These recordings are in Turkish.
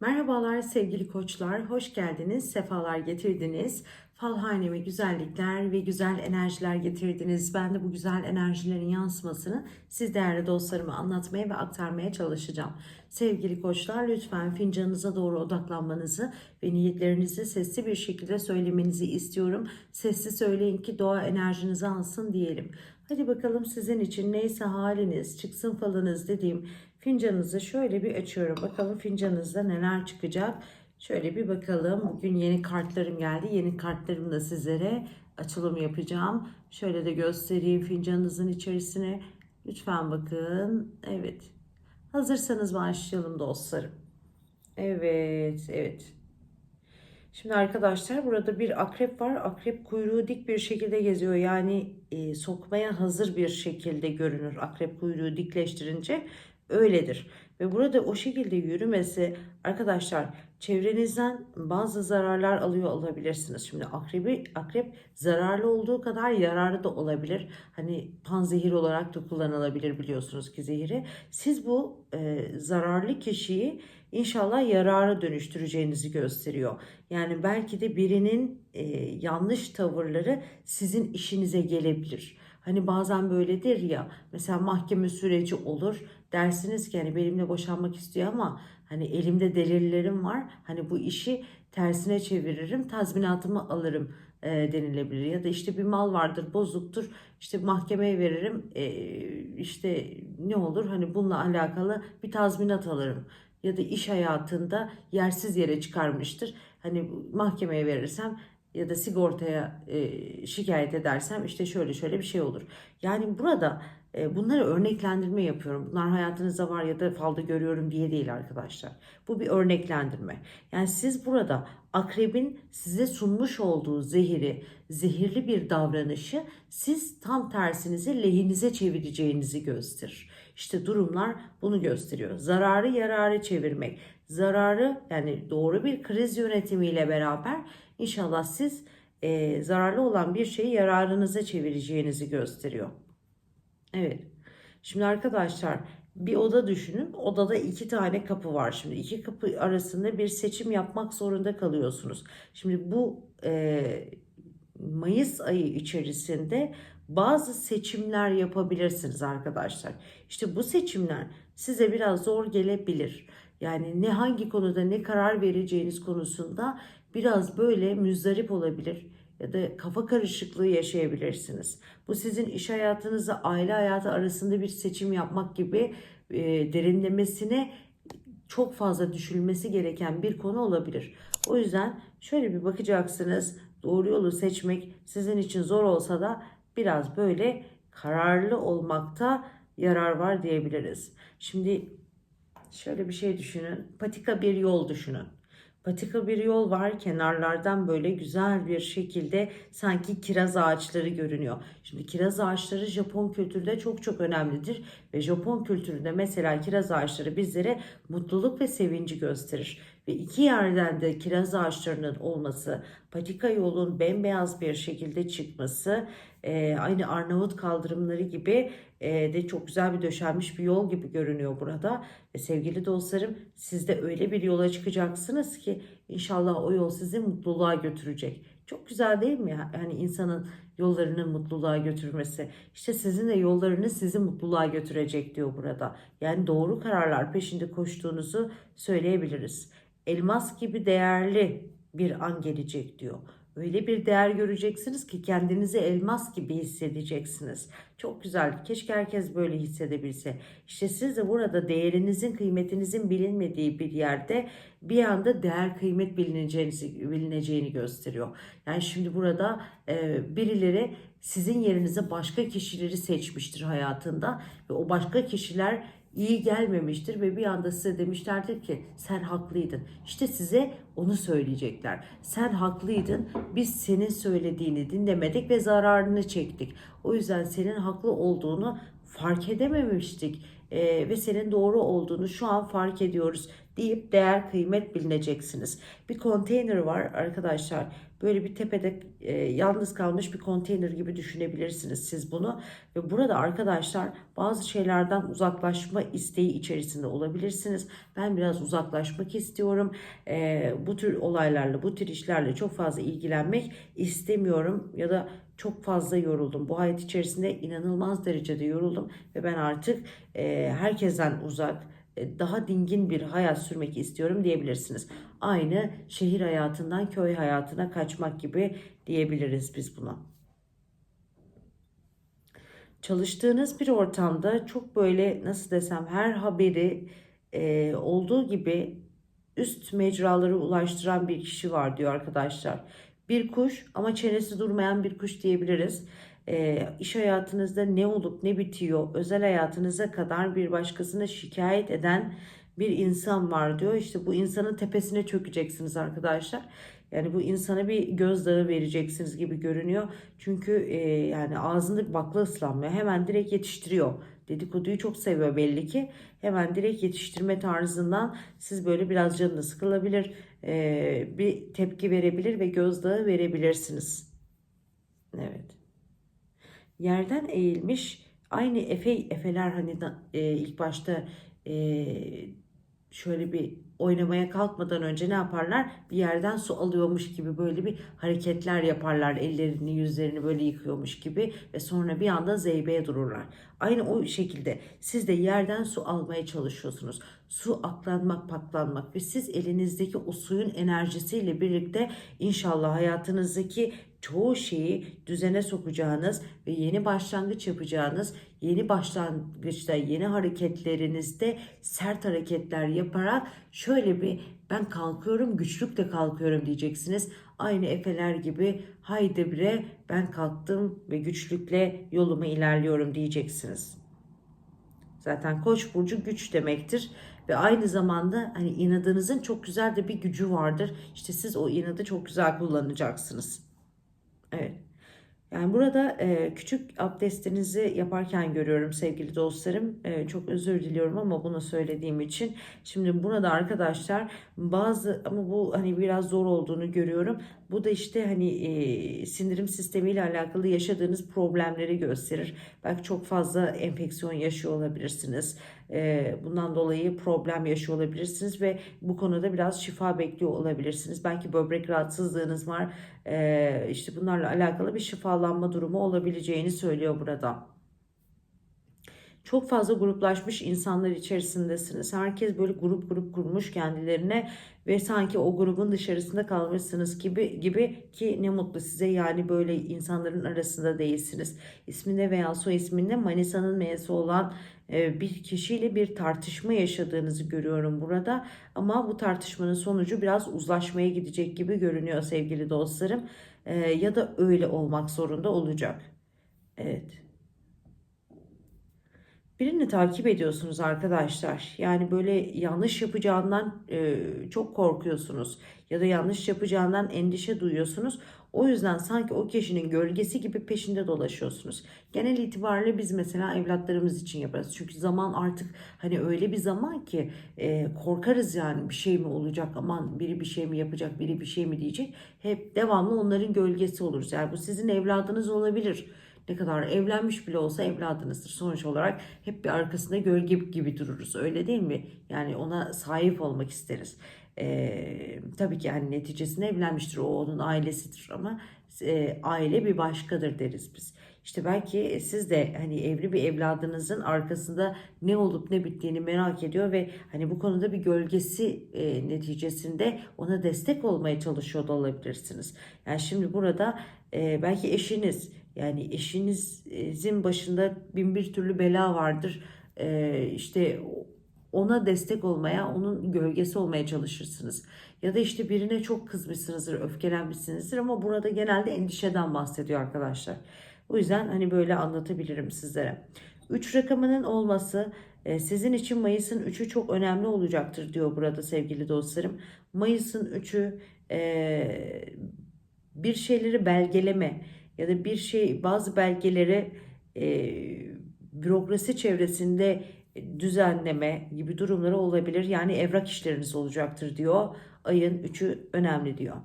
Merhabalar sevgili koçlar, hoş geldiniz, sefalar getirdiniz. Falhaneme güzellikler ve güzel enerjiler getirdiniz. Ben de bu güzel enerjilerin yansımasını siz değerli dostlarıma anlatmaya ve aktarmaya çalışacağım. Sevgili koçlar lütfen fincanınıza doğru odaklanmanızı ve niyetlerinizi sesli bir şekilde söylemenizi istiyorum. Sesli söyleyin ki doğa enerjinizi alsın diyelim. Hadi bakalım sizin için neyse haliniz, çıksın falınız dediğim Fincanınızı şöyle bir açıyorum. Bakalım fincanınızda neler çıkacak. Şöyle bir bakalım. Bugün yeni kartlarım geldi. Yeni kartlarımla sizlere açılım yapacağım. Şöyle de göstereyim fincanınızın içerisine. Lütfen bakın. Evet. Hazırsanız başlayalım dostlarım. Evet, evet. Şimdi arkadaşlar burada bir akrep var. Akrep kuyruğu dik bir şekilde geziyor. Yani e, sokmaya hazır bir şekilde görünür. Akrep kuyruğu dikleştirince öyledir. Ve burada o şekilde yürümesi arkadaşlar çevrenizden bazı zararlar alıyor olabilirsiniz. Şimdi akrebi, akrep zararlı olduğu kadar yararlı da olabilir. Hani panzehir olarak da kullanılabilir biliyorsunuz ki zehiri. Siz bu e, zararlı kişiyi inşallah yarara dönüştüreceğinizi gösteriyor. Yani belki de birinin e, yanlış tavırları sizin işinize gelebilir. Hani bazen böyledir ya mesela mahkeme süreci olur dersiniz ki hani benimle boşanmak istiyor ama hani elimde delillerim var. Hani bu işi tersine çeviririm tazminatımı alırım e, denilebilir. Ya da işte bir mal vardır bozuktur işte mahkemeye veririm. E, işte ne olur? Hani bununla alakalı bir tazminat alırım. Ya da iş hayatında yersiz yere çıkarmıştır. Hani mahkemeye verirsem ya da sigortaya e, şikayet edersem işte şöyle şöyle bir şey olur. Yani burada e, bunları örneklendirme yapıyorum. Bunlar hayatınızda var ya da falda görüyorum diye değil arkadaşlar. Bu bir örneklendirme. Yani siz burada akrebin size sunmuş olduğu zehiri, zehirli bir davranışı siz tam tersinizi lehinize çevireceğinizi gösterir. İşte durumlar bunu gösteriyor. Zararı yararı çevirmek. Zararı yani doğru bir kriz yönetimiyle beraber inşallah siz e, zararlı olan bir şeyi yararınıza çevireceğinizi gösteriyor. Evet. Şimdi arkadaşlar bir oda düşünün. Odada iki tane kapı var. Şimdi iki kapı arasında bir seçim yapmak zorunda kalıyorsunuz. Şimdi bu e, Mayıs ayı içerisinde bazı seçimler yapabilirsiniz arkadaşlar. İşte bu seçimler size biraz zor gelebilir. Yani ne hangi konuda ne karar vereceğiniz konusunda biraz böyle müzdarip olabilir ya da kafa karışıklığı yaşayabilirsiniz. Bu sizin iş hayatınızla aile hayatı arasında bir seçim yapmak gibi e, derinlemesine çok fazla düşünülmesi gereken bir konu olabilir. O yüzden şöyle bir bakacaksınız. Doğru yolu seçmek sizin için zor olsa da biraz böyle kararlı olmakta yarar var diyebiliriz. Şimdi şöyle bir şey düşünün. Patika bir yol düşünün. Patika bir yol var. Kenarlardan böyle güzel bir şekilde sanki kiraz ağaçları görünüyor. Şimdi kiraz ağaçları Japon kültüründe çok çok önemlidir. Ve Japon kültüründe mesela kiraz ağaçları bizlere mutluluk ve sevinci gösterir. Ve iki yerden de kiraz ağaçlarının olması, patika yolun bembeyaz bir şekilde çıkması, e, aynı Arnavut kaldırımları gibi e, de çok güzel bir döşenmiş bir yol gibi görünüyor burada. Ve sevgili dostlarım siz de öyle bir yola çıkacaksınız ki inşallah o yol sizi mutluluğa götürecek. Çok güzel değil mi? Yani insanın yollarını mutluluğa götürmesi. İşte sizin de yollarınız sizi mutluluğa götürecek diyor burada. Yani doğru kararlar peşinde koştuğunuzu söyleyebiliriz. Elmas gibi değerli bir an gelecek diyor. Öyle bir değer göreceksiniz ki kendinizi elmas gibi hissedeceksiniz. Çok güzel. Keşke herkes böyle hissedebilse. İşte siz de burada değerinizin, kıymetinizin bilinmediği bir yerde bir anda değer kıymet bilineceğini, bilineceğini gösteriyor. Yani şimdi burada e, birileri sizin yerinize başka kişileri seçmiştir hayatında ve o başka kişiler iyi gelmemiştir ve bir anda size demişlerdir ki sen haklıydın. İşte size onu söyleyecekler. Sen haklıydın. Biz senin söylediğini dinlemedik ve zararını çektik. O yüzden senin haklı olduğunu fark edememiştik. Ee, ve senin doğru olduğunu şu an fark ediyoruz deyip değer kıymet bilineceksiniz. Bir konteyner var arkadaşlar. Böyle bir tepede e, yalnız kalmış bir konteyner gibi düşünebilirsiniz siz bunu. Ve burada arkadaşlar bazı şeylerden uzaklaşma isteği içerisinde olabilirsiniz. Ben biraz uzaklaşmak istiyorum. E, bu tür olaylarla, bu tür işlerle çok fazla ilgilenmek istemiyorum. Ya da çok fazla yoruldum. Bu hayat içerisinde inanılmaz derecede yoruldum. Ve ben artık e, herkesten uzak, e, daha dingin bir hayat sürmek istiyorum diyebilirsiniz. Aynı şehir hayatından köy hayatına kaçmak gibi diyebiliriz biz buna. Çalıştığınız bir ortamda çok böyle nasıl desem her haberi e, olduğu gibi üst mecralara ulaştıran bir kişi var diyor arkadaşlar. Bir kuş ama çenesi durmayan bir kuş diyebiliriz. E, iş hayatınızda ne olup ne bitiyor özel hayatınıza kadar bir başkasına şikayet eden bir insan var diyor. İşte bu insanın tepesine çökeceksiniz arkadaşlar. Yani bu insana bir gözdağı vereceksiniz gibi görünüyor. Çünkü e, yani ağzında bakla ıslanmıyor. Hemen direkt yetiştiriyor. Dedikoduyu çok seviyor belli ki. Hemen direkt yetiştirme tarzından siz böyle biraz canınız sıkılabilir. E, bir tepki verebilir ve gözdağı verebilirsiniz. Evet. Yerden eğilmiş aynı Efe Efeler hani da, e, ilk başta e, şöyle bir oynamaya kalkmadan önce ne yaparlar? Bir yerden su alıyormuş gibi böyle bir hareketler yaparlar. Ellerini, yüzlerini böyle yıkıyormuş gibi ve sonra bir anda zeybeye dururlar. Aynı o şekilde siz de yerden su almaya çalışıyorsunuz. Su aklanmak, patlanmak ve siz elinizdeki o suyun enerjisiyle birlikte inşallah hayatınızdaki çoğu şeyi düzene sokacağınız ve yeni başlangıç yapacağınız, yeni başlangıçta, yeni hareketlerinizde sert hareketler yaparak şöyle bir ben kalkıyorum, güçlükle kalkıyorum diyeceksiniz. Aynı Efeler gibi haydi bre ben kalktım ve güçlükle yoluma ilerliyorum diyeceksiniz. Zaten Koç burcu güç demektir ve aynı zamanda hani inadınızın çok güzel de bir gücü vardır. İşte siz o inadı çok güzel kullanacaksınız. Evet. Yani burada e, küçük abdestinizi yaparken görüyorum sevgili dostlarım. E, çok özür diliyorum ama bunu söylediğim için. Şimdi burada arkadaşlar bazı ama bu hani biraz zor olduğunu görüyorum. Bu da işte hani e, sindirim sistemiyle alakalı yaşadığınız problemleri gösterir. Belki çok fazla enfeksiyon yaşıyor olabilirsiniz. E, bundan dolayı problem yaşıyor olabilirsiniz ve bu konuda biraz şifa bekliyor olabilirsiniz. Belki böbrek rahatsızlığınız var. E, işte bunlarla alakalı bir şifalanma durumu olabileceğini söylüyor burada. Çok fazla gruplaşmış insanlar içerisindesiniz. Herkes böyle grup grup kurmuş kendilerine ve sanki o grubun dışarısında kalmışsınız gibi gibi ki ne mutlu size yani böyle insanların arasında değilsiniz. İsminde veya soy isminde Manisa'nın M'si olan bir kişiyle bir tartışma yaşadığınızı görüyorum burada. Ama bu tartışmanın sonucu biraz uzlaşmaya gidecek gibi görünüyor sevgili dostlarım. E, ya da öyle olmak zorunda olacak. Evet birini takip ediyorsunuz arkadaşlar. Yani böyle yanlış yapacağından e, çok korkuyorsunuz ya da yanlış yapacağından endişe duyuyorsunuz. O yüzden sanki o kişinin gölgesi gibi peşinde dolaşıyorsunuz. Genel itibariyle biz mesela evlatlarımız için yaparız. Çünkü zaman artık hani öyle bir zaman ki e, korkarız yani bir şey mi olacak aman biri bir şey mi yapacak biri bir şey mi diyecek. Hep devamlı onların gölgesi oluruz. Yani bu sizin evladınız olabilir ne kadar evlenmiş bile olsa evladınızdır. Sonuç olarak hep bir arkasında gölge gibi dururuz. Öyle değil mi? Yani ona sahip olmak isteriz. Ee, tabii ki yani neticesinde evlenmiştir. O onun ailesidir ama e, aile bir başkadır deriz biz. İşte belki siz de hani evli bir evladınızın arkasında ne olup ne bittiğini merak ediyor ve hani bu konuda bir gölgesi e, neticesinde ona destek olmaya çalışıyor da olabilirsiniz. Yani şimdi burada e, belki eşiniz yani eşinizin başında bin bir türlü bela vardır. Ee, işte ona destek olmaya, onun gölgesi olmaya çalışırsınız. Ya da işte birine çok kızmışsınızdır, öfkelenmişsinizdir ama burada genelde endişeden bahsediyor arkadaşlar. O yüzden hani böyle anlatabilirim sizlere. 3 rakamının olması e, sizin için Mayıs'ın 3'ü çok önemli olacaktır diyor burada sevgili dostlarım. Mayıs'ın 3'ü e, bir şeyleri belgeleme, ya da bir şey bazı belgeleri e, bürokrasi çevresinde düzenleme gibi durumları olabilir. Yani evrak işleriniz olacaktır diyor. Ayın 3'ü önemli diyor.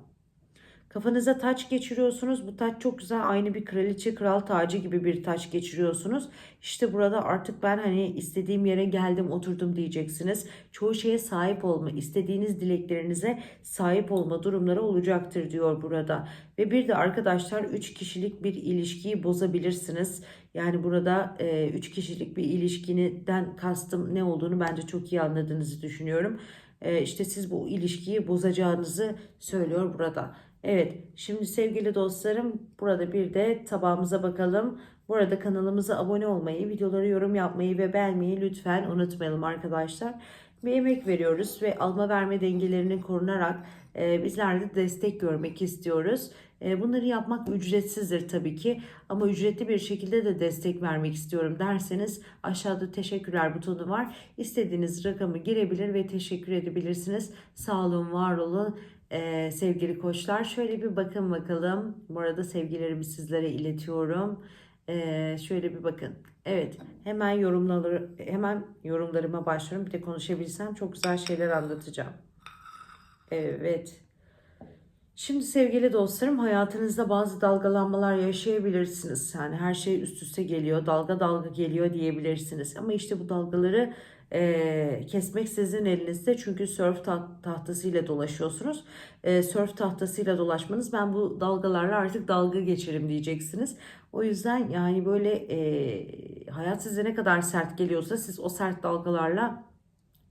Kafanıza taç geçiriyorsunuz. Bu taç çok güzel. Aynı bir kraliçe kral tacı gibi bir taç geçiriyorsunuz. İşte burada artık ben hani istediğim yere geldim oturdum diyeceksiniz. Çoğu şeye sahip olma, istediğiniz dileklerinize sahip olma durumları olacaktır diyor burada. Ve bir de arkadaşlar 3 kişilik bir ilişkiyi bozabilirsiniz. Yani burada 3 kişilik bir ilişkiden kastım ne olduğunu bence çok iyi anladığınızı düşünüyorum. E, işte siz bu ilişkiyi bozacağınızı söylüyor burada. Evet, şimdi sevgili dostlarım burada bir de tabağımıza bakalım. Bu arada kanalımıza abone olmayı, videoları yorum yapmayı ve beğenmeyi lütfen unutmayalım arkadaşlar. Bir emek veriyoruz ve alma verme dengelerinin korunarak e, bizler de destek görmek istiyoruz. E, bunları yapmak ücretsizdir tabii ki ama ücretli bir şekilde de destek vermek istiyorum derseniz aşağıda teşekkürler butonu var. İstediğiniz rakamı girebilir ve teşekkür edebilirsiniz. Sağ olun, var olun. Ee, sevgili koçlar şöyle bir bakın bakalım. Bu arada sevgilerimi sizlere iletiyorum. Ee, şöyle bir bakın. Evet, hemen yorumları hemen yorumlarıma başlıyorum. Bir de konuşabilsem çok güzel şeyler anlatacağım. Evet. Şimdi sevgili dostlarım hayatınızda bazı dalgalanmalar yaşayabilirsiniz. Yani her şey üst üste geliyor, dalga dalga geliyor diyebilirsiniz. Ama işte bu dalgaları e, kesmek sizin elinizde çünkü surf tahtasıyla dolaşıyorsunuz. E, surf tahtasıyla dolaşmanız ben bu dalgalarla artık dalga geçerim diyeceksiniz. O yüzden yani böyle e, hayat size ne kadar sert geliyorsa siz o sert dalgalarla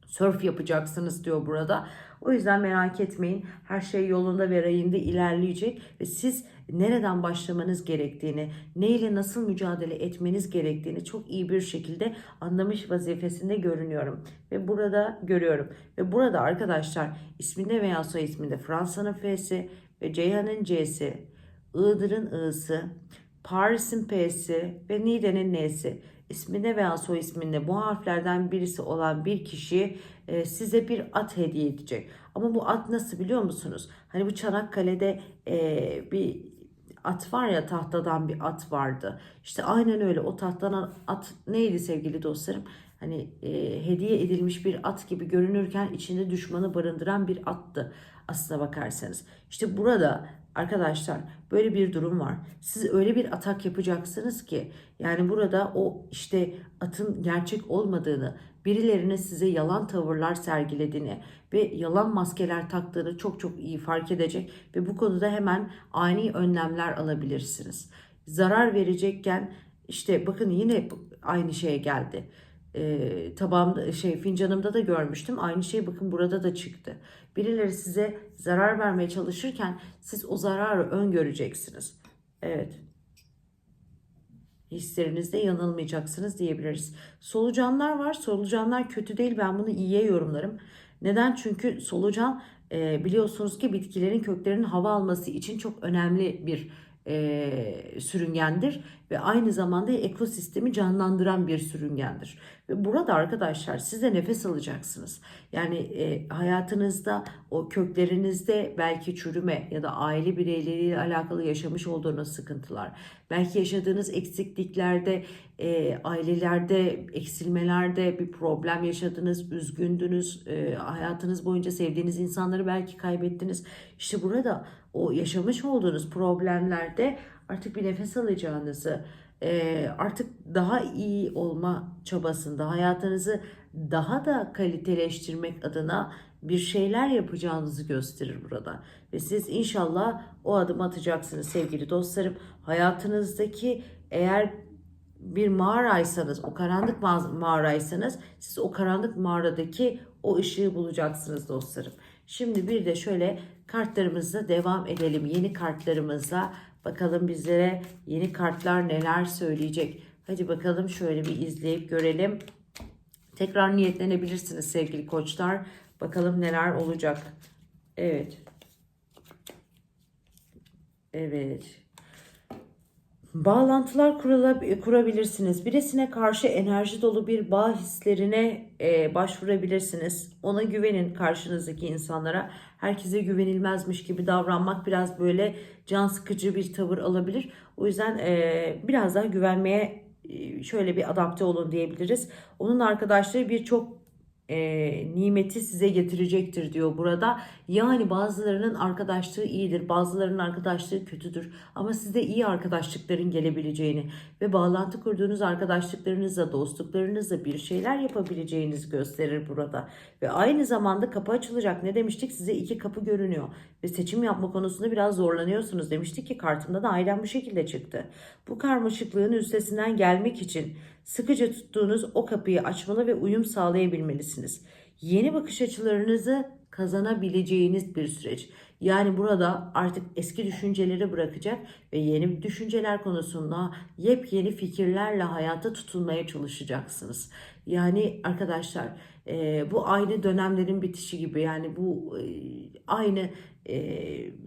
surf yapacaksınız diyor burada. O yüzden merak etmeyin. Her şey yolunda ve rayında ilerleyecek ve siz nereden başlamanız gerektiğini, neyle nasıl mücadele etmeniz gerektiğini çok iyi bir şekilde anlamış vazifesinde görünüyorum ve burada görüyorum. Ve burada arkadaşlar isminde veya soy isminde Fransa'nın F'si ve Ceyhan'ın C'si, Iğdır'ın I'sı, Paris'in P'si ve Niğde'nin N'si isminde veya soy isminde bu harflerden birisi olan bir kişi e, size bir at hediye edecek. Ama bu at nasıl biliyor musunuz? Hani bu Çanakkale'de e, bir at var ya tahtadan bir at vardı. İşte aynen öyle o tahtadan at neydi sevgili dostlarım? Hani e, hediye edilmiş bir at gibi görünürken içinde düşmanı barındıran bir attı aslına bakarsanız. İşte burada Arkadaşlar böyle bir durum var. Siz öyle bir atak yapacaksınız ki yani burada o işte atın gerçek olmadığını, birilerine size yalan tavırlar sergilediğini ve yalan maskeler taktığını çok çok iyi fark edecek ve bu konuda hemen ani önlemler alabilirsiniz. Zarar verecekken işte bakın yine aynı şeye geldi e, tabağımda şey fincanımda da görmüştüm. Aynı şey bakın burada da çıktı. Birileri size zarar vermeye çalışırken siz o zararı öngöreceksiniz. Evet. Hislerinizde yanılmayacaksınız diyebiliriz. Solucanlar var. Solucanlar kötü değil. Ben bunu iyiye yorumlarım. Neden? Çünkü solucan e, biliyorsunuz ki bitkilerin köklerinin hava alması için çok önemli bir e, sürüngendir ve aynı zamanda ekosistemi canlandıran bir sürüngendir. Ve burada arkadaşlar siz de nefes alacaksınız. Yani e, hayatınızda o köklerinizde belki çürüme ya da aile bireyleriyle alakalı yaşamış olduğunuz sıkıntılar, belki yaşadığınız eksikliklerde, e, ailelerde, eksilmelerde bir problem yaşadınız, üzgündünüz, e, hayatınız boyunca sevdiğiniz insanları belki kaybettiniz. İşte burada o yaşamış olduğunuz problemlerde artık bir nefes alacağınızı, e, artık daha iyi olma çabasında hayatınızı daha da kaliteleştirmek adına bir şeyler yapacağınızı gösterir burada. Ve siz inşallah o adım atacaksınız sevgili dostlarım. Hayatınızdaki eğer bir mağaraysanız, o karanlık mağaraysanız siz o karanlık mağaradaki o ışığı bulacaksınız dostlarım. Şimdi bir de şöyle kartlarımızla devam edelim. Yeni kartlarımızla bakalım bizlere yeni kartlar neler söyleyecek. Hadi bakalım şöyle bir izleyip görelim. Tekrar niyetlenebilirsiniz sevgili koçlar. Bakalım neler olacak. Evet. Evet. Bağlantılar kurabilirsiniz. Birisine karşı enerji dolu bir bağ hislerine e, başvurabilirsiniz. Ona güvenin karşınızdaki insanlara. Herkese güvenilmezmiş gibi davranmak biraz böyle can sıkıcı bir tavır alabilir. O yüzden e, biraz daha güvenmeye e, şöyle bir adapte olun diyebiliriz. Onun arkadaşları birçok e, nimeti size getirecektir diyor burada. Yani bazılarının arkadaşlığı iyidir, bazılarının arkadaşlığı kötüdür. Ama size iyi arkadaşlıkların gelebileceğini ve bağlantı kurduğunuz arkadaşlıklarınızla, dostluklarınızla bir şeyler yapabileceğinizi gösterir burada. Ve aynı zamanda kapı açılacak. Ne demiştik? Size iki kapı görünüyor. Ve seçim yapma konusunda biraz zorlanıyorsunuz demiştik ki kartımda da aynen bu şekilde çıktı. Bu karmaşıklığın üstesinden gelmek için sıkıca tuttuğunuz o kapıyı açmalı ve uyum sağlayabilmelisiniz. Yeni bakış açılarınızı kazanabileceğiniz bir süreç. Yani burada artık eski düşünceleri bırakacak ve yeni düşünceler konusunda yepyeni fikirlerle hayata tutunmaya çalışacaksınız. Yani arkadaşlar e, bu aynı dönemlerin bitişi gibi yani bu e, aynı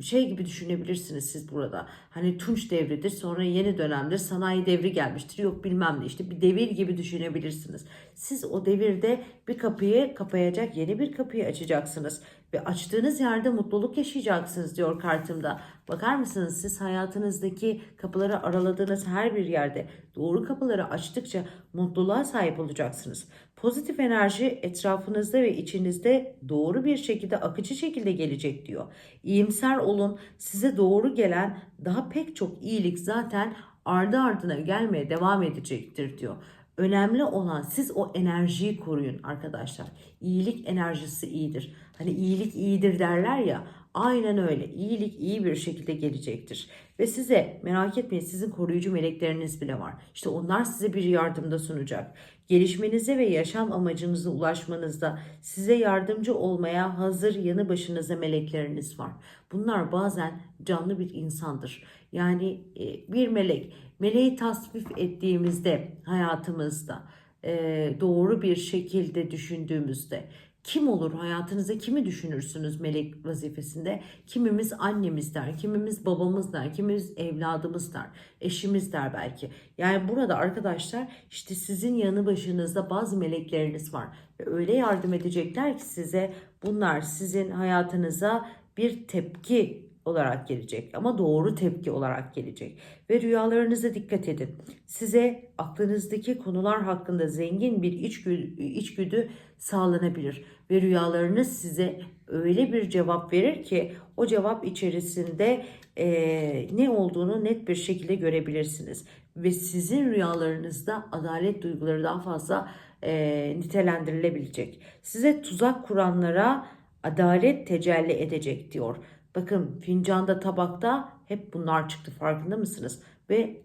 şey gibi düşünebilirsiniz siz burada. Hani Tunç devridir sonra yeni dönemdir sanayi devri gelmiştir yok bilmem ne işte bir devir gibi düşünebilirsiniz. Siz o devirde bir kapıyı kapayacak yeni bir kapıyı açacaksınız ve açtığınız yerde mutluluk yaşayacaksınız diyor kartımda. Bakar mısınız siz hayatınızdaki kapıları araladığınız her bir yerde doğru kapıları açtıkça mutluluğa sahip olacaksınız. Pozitif enerji etrafınızda ve içinizde doğru bir şekilde akıcı şekilde gelecek diyor. İyimser olun. Size doğru gelen daha pek çok iyilik zaten ardı ardına gelmeye devam edecektir diyor. Önemli olan siz o enerjiyi koruyun arkadaşlar. İyilik enerjisi iyidir. Hani iyilik iyidir derler ya. Aynen öyle. İyilik iyi bir şekilde gelecektir. Ve size merak etmeyin sizin koruyucu melekleriniz bile var. İşte onlar size bir yardımda sunacak. Gelişmenize ve yaşam amacınıza ulaşmanızda size yardımcı olmaya hazır yanı başınıza melekleriniz var. Bunlar bazen canlı bir insandır. Yani e, bir melek. Meleği tasvip ettiğimizde hayatımızda e, doğru bir şekilde düşündüğümüzde kim olur hayatınızda kimi düşünürsünüz melek vazifesinde? Kimimiz annemiz der, kimimiz babamız der, kimimiz evladımız der, eşimiz der belki. Yani burada arkadaşlar işte sizin yanı başınızda bazı melekleriniz var. Ve öyle yardım edecekler ki size bunlar sizin hayatınıza bir tepki olarak gelecek ama doğru tepki olarak gelecek. Ve rüyalarınıza dikkat edin. Size aklınızdaki konular hakkında zengin bir içgüdü, içgüdü sağlanabilir. Ve rüyalarınız size öyle bir cevap verir ki o cevap içerisinde e, ne olduğunu net bir şekilde görebilirsiniz. Ve sizin rüyalarınızda adalet duyguları daha fazla e, nitelendirilebilecek. Size tuzak kuranlara adalet tecelli edecek diyor. Bakın fincanda tabakta hep bunlar çıktı farkında mısınız? Ve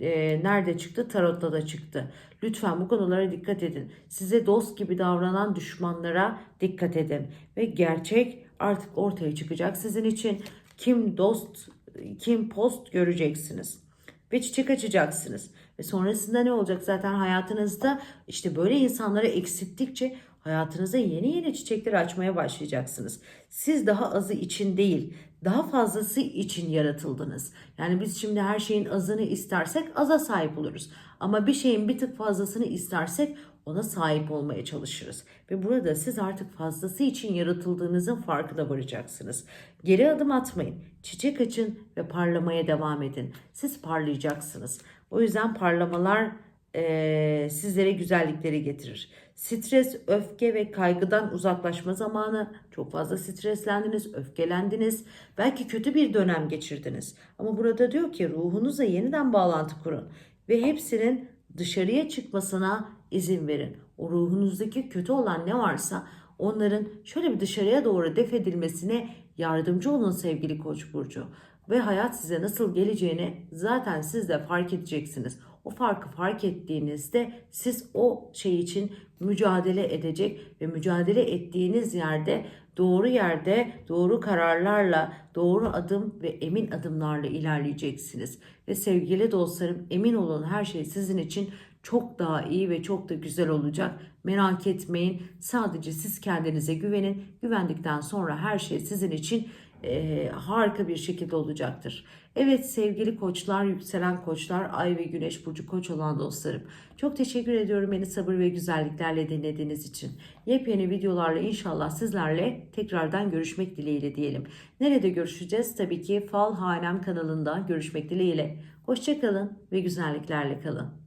e, nerede çıktı? Tarotta da çıktı. Lütfen bu konulara dikkat edin. Size dost gibi davranan düşmanlara dikkat edin. Ve gerçek artık ortaya çıkacak sizin için. Kim dost, kim post göreceksiniz. Ve çiçek açacaksınız. Ve sonrasında ne olacak? Zaten hayatınızda işte böyle insanları eksilttikçe hayatınıza yeni yeni çiçekler açmaya başlayacaksınız. Siz daha azı için değil, daha fazlası için yaratıldınız. Yani biz şimdi her şeyin azını istersek aza sahip oluruz. Ama bir şeyin bir tık fazlasını istersek ona sahip olmaya çalışırız. Ve burada siz artık fazlası için yaratıldığınızın farkına varacaksınız. Geri adım atmayın. Çiçek açın ve parlamaya devam edin. Siz parlayacaksınız. O yüzden parlamalar e, sizlere güzellikleri getirir. Stres, öfke ve kaygıdan uzaklaşma zamanı. Çok fazla streslendiniz, öfkelendiniz. Belki kötü bir dönem geçirdiniz. Ama burada diyor ki ruhunuza yeniden bağlantı kurun. Ve hepsinin dışarıya çıkmasına izin verin. O ruhunuzdaki kötü olan ne varsa onların şöyle bir dışarıya doğru def edilmesine yardımcı olun sevgili Koç burcu. Ve hayat size nasıl geleceğini zaten siz de fark edeceksiniz. O farkı fark ettiğinizde siz o şey için mücadele edecek ve mücadele ettiğiniz yerde doğru yerde doğru kararlarla, doğru adım ve emin adımlarla ilerleyeceksiniz. Ve sevgili dostlarım emin olun her şey sizin için çok daha iyi ve çok da güzel olacak. Merak etmeyin. Sadece siz kendinize güvenin. Güvendikten sonra her şey sizin için e, harika bir şekilde olacaktır. Evet sevgili koçlar, yükselen koçlar, ay ve güneş burcu koç olan dostlarım. Çok teşekkür ediyorum beni sabır ve güzelliklerle dinlediğiniz için. Yepyeni videolarla inşallah sizlerle tekrardan görüşmek dileğiyle diyelim. Nerede görüşeceğiz? Tabii ki Fal Hanem kanalında görüşmek dileğiyle. Hoşçakalın ve güzelliklerle kalın.